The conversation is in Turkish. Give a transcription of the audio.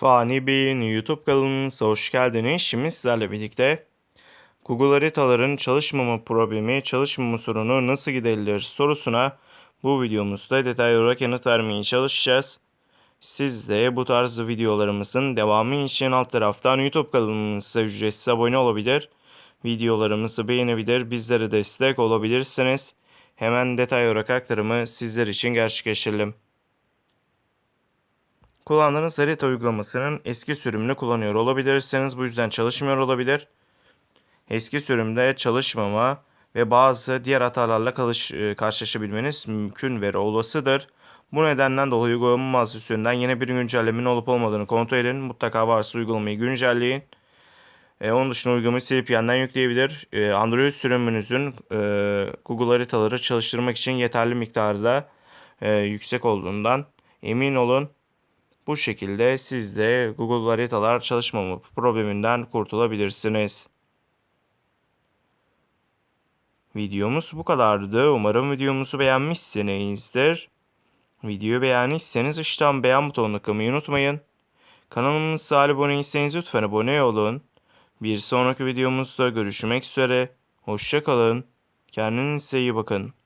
Fani Bey'in YouTube kanalımıza hoş geldiniz. Şimdi sizlerle birlikte Google haritaların çalışmama problemi, çalışmama sorunu nasıl giderilir sorusuna bu videomuzda detaylı olarak yanıt vermeye çalışacağız. Siz de bu tarz videolarımızın devamı için alt taraftan YouTube kanalımıza ücretsiz abone olabilir. Videolarımızı beğenebilir, bizlere destek olabilirsiniz. Hemen detay olarak aktarımı sizler için gerçekleştirelim. Kullandığınız harita uygulamasının eski sürümünü kullanıyor olabilirsiniz. Bu yüzden çalışmıyor olabilir. Eski sürümde çalışmama ve bazı diğer hatalarla e, karşılaşabilmeniz mümkün ve olasıdır. Bu nedenden dolayı uygulama mağazası üstünden yeni bir güncellemenin olup olmadığını kontrol edin. Mutlaka varsa uygulamayı güncelleyin. E, onun dışında uygulamayı silip yeniden yükleyebilir. E, Android sürümünüzün e, Google haritaları çalıştırmak için yeterli miktarda e, yüksek olduğundan emin olun. Bu şekilde siz de Google haritalar çalışmama probleminden kurtulabilirsiniz. Videomuz bu kadardı. Umarım videomuzu beğenmişsinizdir. Videoyu beğendiyseniz aşağıdan beğen butonuna tıklamayı unutmayın. Kanalımıza abone değilseniz lütfen abone olun. Bir sonraki videomuzda görüşmek üzere. Hoşçakalın. Kendinize iyi bakın.